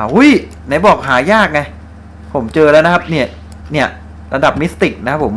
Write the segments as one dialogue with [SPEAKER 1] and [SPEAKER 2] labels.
[SPEAKER 1] อ้าวุ้ยไหนบอกหายากไง ผมเจอแล้วนะครับ เนี่ย เนี่ย ระดับมิสติกนะครับผม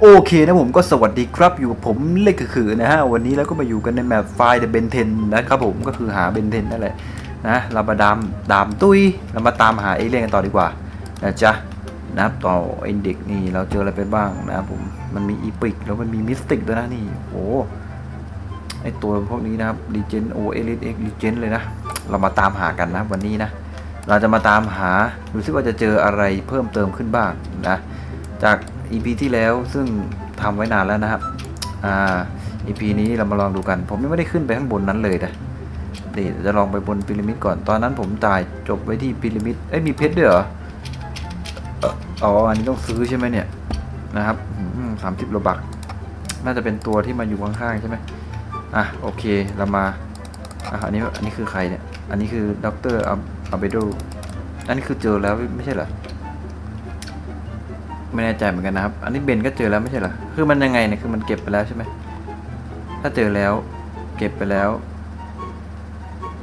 [SPEAKER 1] โอเคนะผมก็สวัสดีครับอยู่กับผมเล็กคือนะฮะ วันนี้แล้วก็มาอยู่กันในแมปไฟล์เดอะเบนเทนนะครับผมก็คือหาเบนเทนนั่นแหละนะเรามาดามดามตุ้ยเรามาตามหาเอเลี่ยนกันต่อดีกว่านะจ๊ะนะนับต่อเอนเด็กนี่เราเจออะไรไปบ้างนะผมมันมีอีพิกแล้วมันมีมิสติกด้วยนะนี่โอ้ไอตัวพวกนี้นะครับดีเจนโอเอลิสเอ็กดีเจนเลยนะ เรามาตามหากันนะวันนี้นะ เราจะมาตามหาดูซิว่าจะเจออะไรเพิ่มเติมขึ้นบ้างนะ จาก EP ที่แล้วซึ่งทำไว้นานแล้วนะครับ อ่า EP นี้เรามาลองดูกัน ผมยังไม่ได้ขึ้นไปข้างบนนั้นเลยนะเดี๋ยวจะลองไปบนพีระมิดก่อน ตอนนั้นผมตายจบไว้ที่พีระมิด เอ้ยมีเพชรด้วยเหรอ อ๋อ อันนี้ต้องซื้อใช่ไหมเนี่ยนะครับสามสิบโลบัก น่าจะเป็นตัวที่มาอยู่ข้างๆใช่ไหมอะโอเค เรามา อะอันนี้อันนี้คือใครเนี่ย อันนี้คือดรอาเบโดอันนี้คือเจอแล้วไม่ใช่เหรอ ไม่แน่ใจเหมือนกันนะครับ อันนี้เบนก็เจอแล้วไม่ใช่เหรอ คือมันยังไงเนี่ย คือมันเก็บไปแล้วใช่ไหม ถ้าเจอแล้ว เก็บไปแล้ว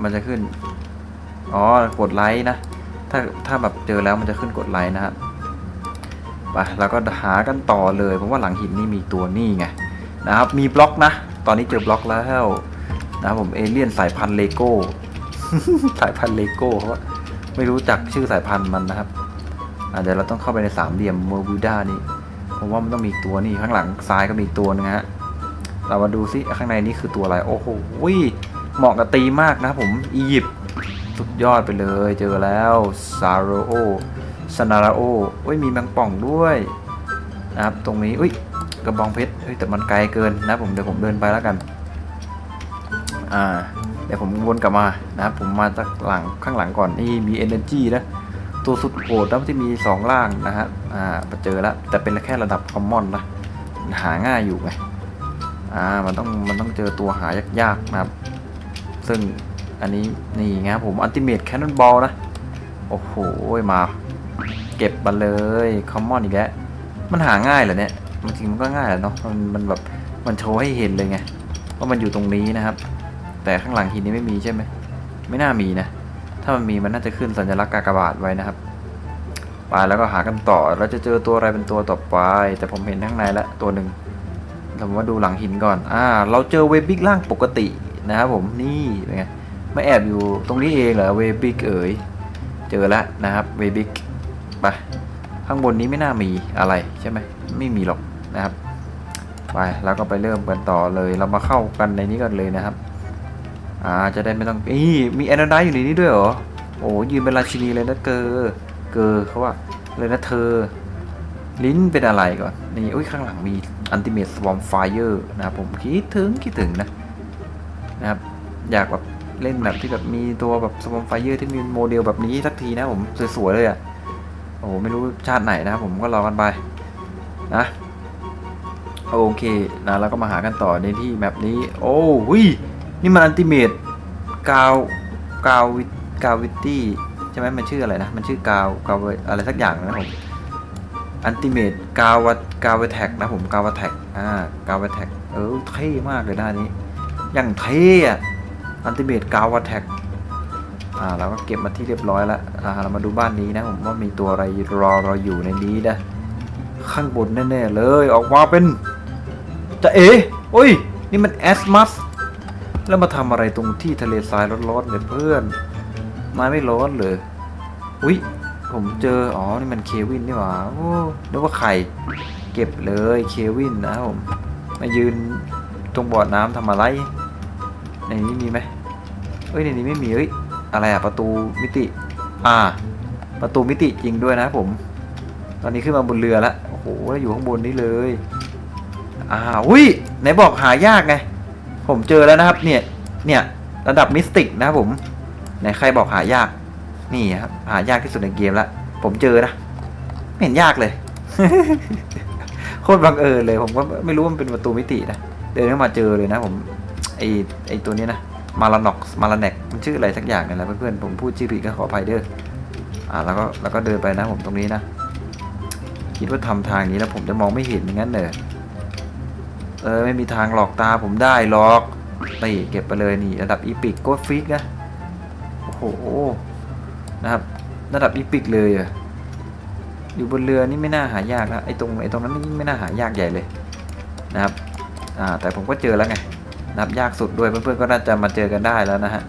[SPEAKER 1] มันจะขึ้น อ๋อ กดไลค์นะ ถ้า ถ้าแบบเจอแล้วมันจะขึ้นกดไลค์นะครับไปเราก็หากันต่อเลย เพราะว่าหลังหินนี่มีตัวนี่ไงนะครับ มีบล็อกนะ ตอนนี้เจอบล็อกแล้วนะครับผมเอเลี่ยนสายพันธุ์เลโก้ สายพันธุ์เลโก้เพราะว่าไม่รู้จักชื่อสายพันธุ์มันนะครับอาเดี๋ยวเราต้องเข้าไปในสามเหลี่ยมเมอร์วิด้านี่ผมว่ามันต้องมีตัวนี่ข้างหลังซ้ายก็มีตัวนึงฮะเรามาดูซิข้างในนี่คือตัวอะไร โอ้โหเหมาะกับตีมากนะผมอียิปต์สุดยอดไปเลยเจอแล้วซาโรโอซานาราโอเอ้ยมีแมงป่องด้วยนะครับตรงนี้อุ้ยกระบองเพชรเฮ้ยแต่มันไกลเกินนะผมเดี๋ยวผมเดินไปแล้วกัน อ่า ดี๋ยวผมวนกลับมานะครับผมมาจากหลังข้างหลังก่อนนี่มี energy นะตัวสุดโหดแล้วที่มี 2 ล่างนะฮะอ่าเจอแล้วแต่เป็นแค่ระดับคอมมอนนะหาง่ายอยู่ไงอ่ามันต้องมันต้องเจอตัวหายากๆนะครับ ซึ่งอันนี้นี่ไงครับผมอันติเมทแคนนอนบอลนะ โอ้โหมา เก็บมาเลยคอมมอนอีกแล้วมันหาง่ายเหรอเนี่ยบางทีมันก็ง่ายแหละเนาะมันมันแบบมันโชว์ให้เห็นเลยไงว่ามันอยู่ตรงนี้นะครับ แต่ข้างหลังหินนี้ไม่มีใช่ไหมไม่น่ามีนะ ถ้ามันมีมันน่าจะขึ้นสัญลักษณ์กากบาทไว้นะครับไปแล้วก็หากันต่อเราจะเจอตัวอะไรเป็นตัวต่อไป แต่ผมเห็นข้างในละตัวหนึ่งเรามาดูหลังหินก่อนอ่าเราเจอเวบิกร่างปกตินะครับผมนี่เป็นไงไม่แอบอยู่ตรงนี้เองเหรอเวบิกเอ๋ยเจอแล้วนะครับเวบิกไปข้างบนนี้ไม่น่ามีอะไรใช่ไหมไม่มีหรอกนะครับไปแล้วก็ไปเริ่มกันต่อเลยเรามาเข้ากันในนี้กันเลยนะครับ อ่าจะได้ไม่ต้องอีมีแอนนาไดอยู่ในนี้ด้วยเหรอโอ้ยืนเป็นราชินีเลยนะเกอเกอเขาว่าเลยนะเธอ ลิ้นเป็นอะไรก่อนนี่อุ้ยข้างหลังมีอันติเมตสวอมไฟเออร์นะครับผมคิดถึงคิดถึงนะนะครับอยากแบบเล่นแบบที่แบบมีตัวแบบสวอมไฟเออร์ที่มีโมเดลแบบนี้สักทีนะผมสวยๆเลยอะ่ะโอ้ไม่รู้ชาติไหนนะครับผมก็รอกันไปนะโอเคนะแล้วก็มาหากันต่อในที่แมปนี้ โอ้หุย นี่มันอันติเมตกาวกาววิกาววิตี้ใช่ไหมมันชื่ออะไรนะ มันชื่อกาวกาวอะไรสักอย่างนะผมอันติเมตกาวกาวแท็กนะผมกาวแท็กอ่ากาวแท็กเออเท่มากเลยหน้านี้ อย่างเท่อะอันติเมตกาวแท็กอ่าเราก็เก็บมาที่เรียบร้อยแล้วอ่าเรามาดูบ้านนี้นะผมว่ามีตัวอะไรรอเราอยู่ในนี้นะข้างบนแน่ๆเลยออกมาเป็นจะเอ๋โอ้ยนี่มันแอสมัส แล้วมาทำอะไรตรงที่ทะเลทรายร้อนๆเนี่ยเพื่อนนาไม่ร้อนเลยอุ้ยผมเจอ อ๋อ นี่มันเควินนี่หว่าโอ้นึกว่าใครเก็บเลยเควินนะครับผม มายืนตรงบ่อน้ำทำอะไร ในนี้มีไหมเอ้ยในนี้ไม่มีเอ้ย อะไรอะประตูมิติ อ่า ประตูมิติจริงด้วยนะผม ตอนนี้ขึ้นมาบนเรือแล้ว โอ้โห แล้วอยู่ข้างบนนี้เลย อ่าอุ้ยไหนบอกหายากไง ผมเจอแล้วนะครับ เนี่ย เนี่ยระดับมิสติกนะครับผมไหนใครบอกหายาก นี่ครับหายากที่สุดในเกมละผมเจอนะไม่เห็นยากเลยโคตรบังเอิญเลย ผมก็ไม่รู้ว่ามันเป็นประตูมิตินะเดินเข้ามาเจอเลยนะ ผมไอไอตัวนี้นะมาลานอกมาลาแนกมันชื่ออะไรสักอย่างนี่แหละเพื่อนๆผมพูดชื่อผิดก็ขออภัยเด้ออ่าแล้วก็แล้วก็เดินไปนะผมตรงนี้นะคิดว่าทำทางนี้แล้วผมจะมองไม่เห็นอย่างนั้นเลย เออไม่มีทางหลอกตาผมได้หรอกนี่เก็บไปเลยนี่ระดับอีพิกโกดฟิกนะโอ้โหนะครับระดับอีพิกเลยอะอยู่บนเรือนี่ไม่น่าหายากนะไอ้ตรงไอ้ตรงนั้นนี่ไม่น่าหายากใหญ่เลยนะครับอ่าแต่ผมก็เจอแล้วไงนับยากสุดด้วยเพื่อนๆก็น่าจะมาเจอกันได้แล้วนะฮะ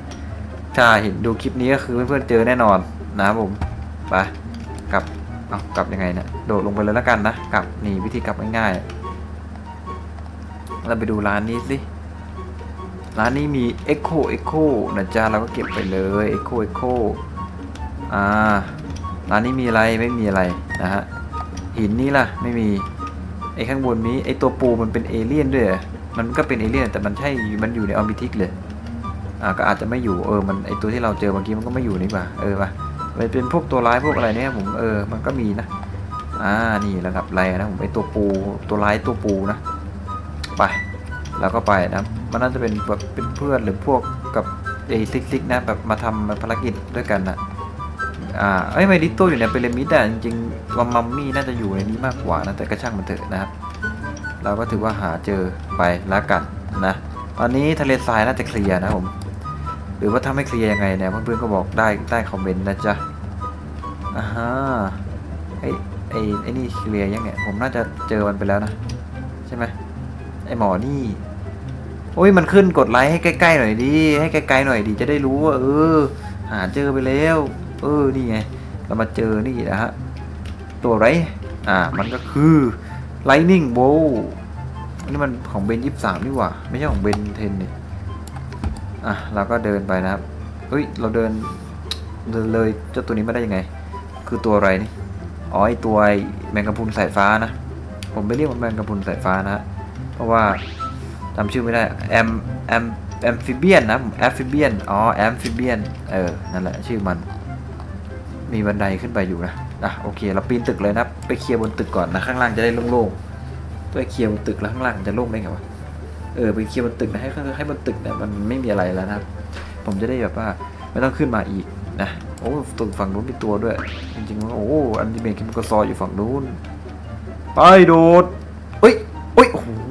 [SPEAKER 1] ถ้าเห็นดูคลิปนี้ก็คือเพื่อนๆเจอแน่นอนนะครับผมไปกลับเอากลับยังไงเนี่ยโดดลงไปเลยแล้วกันนะกลับนี่วิธีกลับง่ายๆ เราไปดูร้านนี้สิ ร้านนี้มี Echo Echo นะจ๊ะเราก็เก็บไปเลย Echo Echo อ่า ร้านนี้มีอะไรไม่มีอะไรนะฮะ หินนี่ล่ะไม่มี ไอ้ข้างบนนี้ไอ้ตัวปูมันเป็นเอเลี่ยนด้วย มันก็เป็นเอเลี่ยนแต่มันใช่ มันอยู่ในออมบิทิกเลย อ่าก็อาจจะไม่อยู่ เออ มันไอ้ตัวที่เราเจอเมื่อกี้มันก็ไม่อยู่นี่หว่าเออป่ะมันเป็นพวกตัวร้ายพวกอะไรเนี่ยผม เออ มันก็มีนะ อ่า นี่ระดับไรนะผมไอ้ตัวปู ตัวร้ายตัวปูนะ ไปแล้วก็ไปนะมันน่าจะเป็นแบบเป็นเพื่อนหรือพวกกับไอ้ซิกซิกนะแบบมาทำภารกิจด้วยกันนะอ่าเอ้ไมดิโตอยู่ในพีระมิดอะจริงๆว่ามัมมี่น่าจะอยู่ในนี้มากกว่านะแต่ก็ช่างมันเถอะนะครับเราก็ถือว่าหาเจอไปแล้วกันนะตอนนี้ทะเลทรายน่าจะเคลียร์นะผมหรือว่าถ้าไม่เคลียร์ยังไงเนี่ยเพื่อนๆก็บอกได้ใต้คอมเมนต์นะจ๊ะอ่าฮะไอ้ไอ้ไอ้นี่เคลียร์ยังเนี่ยผมน่าจะเจอมันไปแล้วนะใช่ไหม ไอหมอนี่ โอ้ยมันขึ้นกดไลค์ให้ใกล้ๆหน่อยดิ ให้ไกลๆหน่อยดิจะได้รู้ว่าเออ หาเจอไปแล้ว เออนี่ไง เรามาเจอนี่นะฮะ ตัวไร อ่า มันก็คือ Lightning Bolt อันนี้มันของเบนยี่สามนี่หว่า ไม่ใช่ของเบนเทนนี่อะเราก็เดินไปนะครับ เฮ้ย เราเดินเดินเลยเจ้าตัวนี้ไม่ได้ยังไง คือตัวอะไรนี่ อ๋อไอตัวไอแมงกะพรุนสายฟ้านะ ผมไม่เรียกว่าแมงกะพรุนสายฟ้านะฮะ เพราะว่าจำชื่อไม่ได้แอมแอมแอมฟิเบียนนะแอมฟิเบียนอ๋อแอมฟิเบียนเออนั่นแหละชื่อมัน มีบันไดขึ้นไปอยู่นะอะโอเคเราปีนตึกเลยนะ ไปเคลียร์บนตึกก่อนนะ ข้างล่างจะได้โล่งๆไปเคลียร์บนตึกแล้วข้างล่างจะโล่งได้ไงวะเออไปเคลียร์บนตึกนะให้ให้บนตึกเนี่ยมันไม่มีอะไรแล้วนะผมจะได้แบบว่าไม่ต้องขึ้นมาอีกนะโอ้ตึกฝั่งนู้นมีตัวด้วย จริงๆว่าโอ้อันดิเมทคิมกซออยู่ฝั่งนู้นไปโดด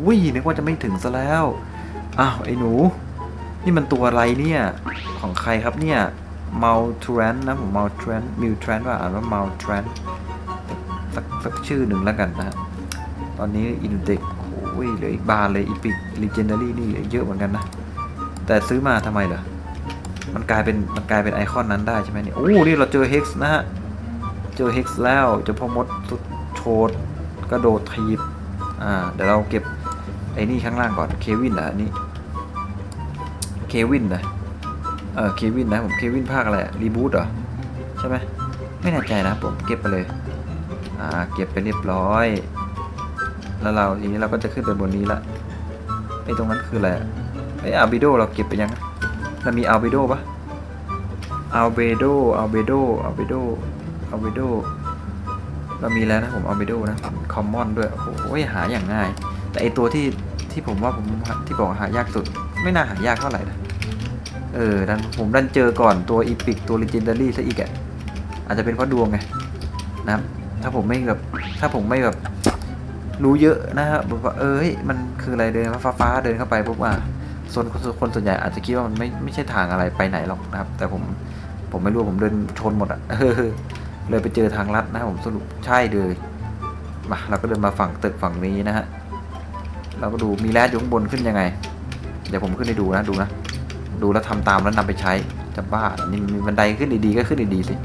[SPEAKER 1] อ้ยโอ้โหนึกว่าจะไม่ถึงซะแล้ว อ้าวไอ้หนู นี่มันตัวอะไรเนี่ย ของใครครับเนี่ย m a l t r a n นะผม m a l t r a n m i l t r a n ว่าอ่านว่า m a l t r a n สักสักชื่อหนึ่งแล้วกันนะฮะ ตอนนี้อินเด็กโอ้ยเหลืออีกบานเลยอีพิกลีเจนดารี่นี่เหลือเยอะเหมือนกันนะ แต่ซื้อมาทำไมเหรอ มันกลายเป็นมันกลายเป็นไอคอนนั้นได้ใช่ไหมเนี่ย โอ้นี่เราเจอเฮกซ์นะฮะ เจอเฮกซ์แล้วเจอพ่อมดสุดโชดกระโดดทีบอ่าเดี๋ยวเราเก็บ ไอ้นี่ข้างล่างก่อน เควินเหรออันนี้ เควินนะ เออ เควินนะ ผมเควินภาคอะไรรีบูตเหรอ ใช่ไหม ไม่แน่ใจนะ ผมเก็บไปเลย อ่า เก็บไปเรียบร้อย แล้วเราทีนี้เราก็จะขึ้นไปบนนี้ละ ไอ้ตรงนั้นคืออะไรไอ้อัลบิโดเราเก็บไปยัง เรามีอัลบิโดปะอัลเบโดอัลเบโดอัลเบโดอัลเบโดเรามีแล้วนะผมอัลเบโดนะคอมมอนด้วย โอ้โหหาอย่างง่าย แต่ไอตัวที่ที่ผมว่าผมที่บอกหายากสุด ไม่น่าหายากเท่าไหร่นะเออดันผมดันเจอก่อนตัวอีพิกตัว l ีเจนดารี่ซะอีกอะอาจจะเป็นเพราะดวงไงนะครับถ้าผมไม่แบบถ้าผมไม่แบบรู้เยอะนะครับแบบว่าเออเฮ้ยมันคืออะไรเดินฟ้าฟ้าๆเดินเข้าไปปุ๊บอะส่วนคนคนส่วนใหญ่อาจจะคิดว่ามันไม่ไม่ใช่ทางอะไรไปไหนหรอกนะครับ แต่ผมผมไม่รู้ผมเดินชนหมดอะเออเลยไปเจอทางลัดนะครับผมสรุปใช่เลยมาเราก็เดินมาฝั่งตึกฝั่งนี้นะฮะ เราก็ดูมีแรดอยู่ข้างบนขึ้นยังไง เดี๋ยวผมขึ้นให้ดูนะดูนะ ดูแล้วทำตามแล้วนำไปใช้จะบ้าเหรอนี่มีบันไดขึ้นดีๆก็ขึ้นดีๆสิ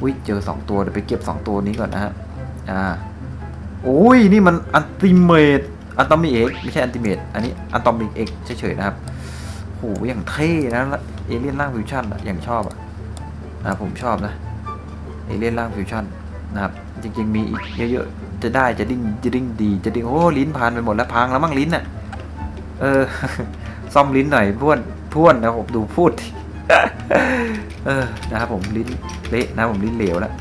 [SPEAKER 1] อุ้ยเจอสองตัวเดี๋ยวไปเก็บสองตัวนี้ก่อนนะฮะอ่าโอ้ยนี่มันอันติเมตอันตอมิเอ็กไม่ใช่อันติเมตอันนี้อันตอมิเอ็กเฉยๆนะครับโหอย่างเท่นะเอเลี่ยนร่างฟิวชั่นอย่างชอบอะนะผมชอบนะเอเลี่ยนร่างฟิวชั่นนะครับ จริงๆมีอีกเยอะๆ จะได้จะดิ้งจะดิ้งดีจะดิ้งโอ้ลิ้นพันไปหมดแล้วพังแล้วมั้งลิ้นอะเออ ซ่อมลิ้นหน่อยพ่วนพ่วนนะผมดูพูด เออนะครับผมลิ้นเละนะผมลิ้นเหลวแล้ว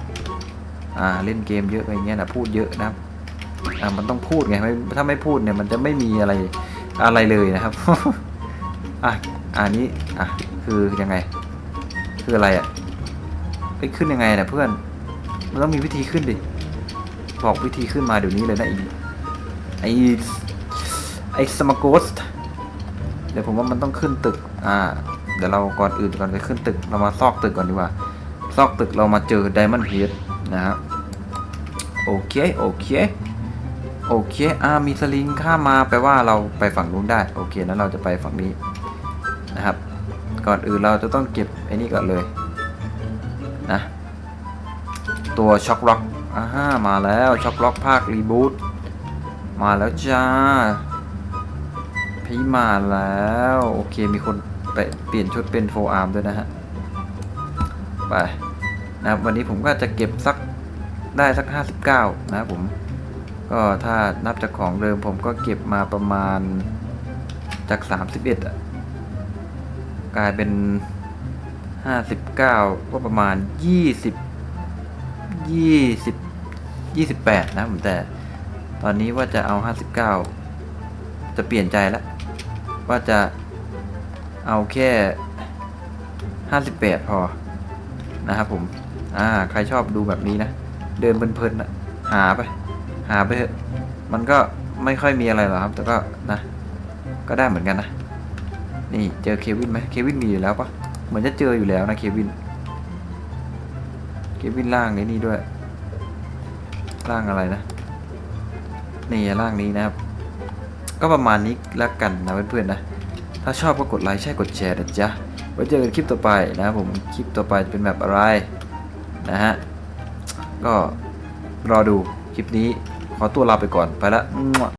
[SPEAKER 1] อ่าเล่นเกมเยอะไปอย่างเงี้ยนะพูดเยอะนะครับอ่ามันต้องพูดไงไม่ถ้าไม่พูดเนี่ยมันจะไม่มีอะไรอะไรเลยนะครับอะอันนี้อะคือยังไง คืออะไรอะไปขึ้นยังไงนะเพื่อน มันต้องมีวิธีขึ้นดิ บอกวิธีขึ้นมาเดี๋ยวนี้เลยนะไอ้ไอ้ไอ้สมาโกสเดี๋ยวผมว่ามันต้องขึ้นตึก อ่า เดี๋ยวเราก่อนอื่นก่อนไปขึ้นตึก เรามาซอกตึกก่อนดีกว่า ซอกตึกเรามาเจอไดมอนด์เฮดนะครับโอเค โอเค โอเค อ่า มีสลิงข้ามมาแปลว่าเราไปฝั่งนู้นได้ โอเค นั้นเราจะไปฝั่งนี้นะครับ ก่อนอื่นเราจะต้องเก็บไอ้นี่ก่อนเลย นะ ตัวช็อคล็อกอ่ามาแล้วช็อคล็อกภาครีบูตมาแล้วจ้าพี่มาแล้ว โอเคมีคนไปเปลี่ยนชุดเป็นโฟอาร์มด้วยนะฮะ ไปนะครับวันนี้ผมก็จะเก็บสักได้สัก 59 นะครับผม ก็ถ้านับจากของเดิมผมก็เก็บมาประมาณจาก 31อะกลายเป็น 59 ก็ประมาณ 20 20 28นะผมแต่ ตอนนี้ว่าจะเอา59จะเปลี่ยนใจแล้วว่าจะเอาแค่58พอนะครับผมอ่าใครชอบดูแบบนี้นะ เดินเพลินๆนะหาไป หาไปเถอะมันก็ไม่ค่อยมีอะไรหรอกครับ แต่ก็นะ ก็ได้เหมือนกันนะ นี่เจอเควินไหมเควินมีอยู่แล้วปะเหมือนจะเจออยู่แล้วนะเควิน เควินล่างในนี่ด้วย ล่างอะไรนะ นี่ล่างนี้นะครับ ก็ประมาณนี้แล้วกันนะเพื่อนๆนะ ถ้าชอบก็กดไลค์ใช่กดแชร์นะจ๊ะ ไว้เจอกันคลิปต่อไปนะครับผม คลิปต่อไปจะเป็นแบบอะไรนะฮะ ก็รอดูคลิปนี้ขอตัวลาไปก่อนไปละ